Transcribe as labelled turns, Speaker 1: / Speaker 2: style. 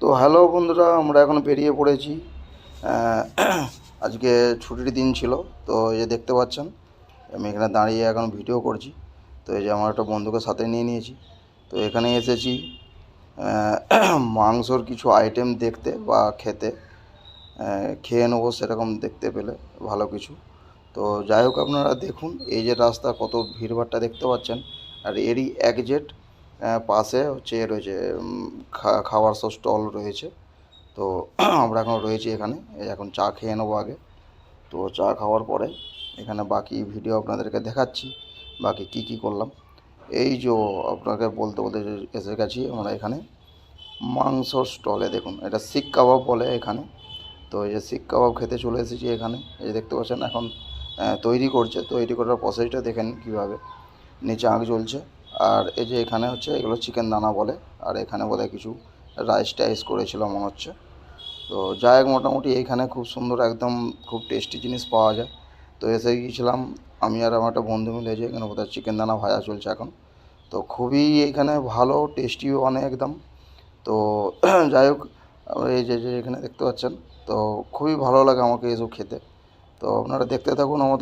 Speaker 1: তো হ্যালো বন্ধুরা, আমরা এখন বেরিয়ে পড়েছি। আজকে ছুটির দিন ছিল, তো এই যে দেখতে পাচ্ছেন, আমি এখানে দাঁড়িয়ে এখন ভিডিও করছি। তো এই যে আমার একটা বন্ধুকে সাথে নিয়ে নিয়েছি। তো এখানে এসেছি মাংসর কিছু আইটেম দেখতে বা খেতে। খেয়ে নেব সেরকম দেখতে পেলে ভালো কিছু। তো যাই হোক, আপনারা দেখুন, এই যে রাস্তা কত ভিড়ভাড়টা দেখতে পাচ্ছেন। আর এরই একজেট পাশে হচ্ছে রয়েছে খাওয়ার সব স্টল রয়েছে। তো আমরা এখন রয়েছি এখানে এখন চা খেয়ে নেব আগে। তো চা খাওয়ার পরে এখানে বাকি ভিডিও আপনাদেরকে দেখাচ্ছি, বাকি কি কি করলাম। এই যে আপনাকে বলতে বলতে এসে গেছি আমরা এখানে। মাংসর স্টলে দেখুন, এটা শিক কাবাব বলে এখানে। তো এই যে শিক কাবাব খেতে চলে এসেছি এখানে। এই যে দেখতে পাচ্ছেন এখন তৈরি করছে। তৈরি করার প্রসেসটা দেখেন কীভাবে। নিচে আগ জ্বলছে। আর এই যে এখানে হচ্ছে, এগুলো চিকেন দানা বলে, আর এখানে বোধ কিছু রাইস টাইস করেছিল মনে হচ্ছে। তো যাই হোক, মোটামুটি এইখানে খুব সুন্দর, একদম খুব টেস্টি জিনিস পাওয়া যায়। তো এসে গিয়েছিলাম, আমি আর আমার একটা বন্ধু মিলে যে এখানে বোধহয় চিকেন দানা ভাজা চলছে এখন। তো খুবই এখানে ভালো টেস্টিও অনেক একদম। তো যাই হোক এই যে যে এখানে দেখতে পাচ্ছেন, তো খুবই ভালো লাগে আমাকে এসব খেতে। তো আপনারা দেখতে থাকুন আমাদের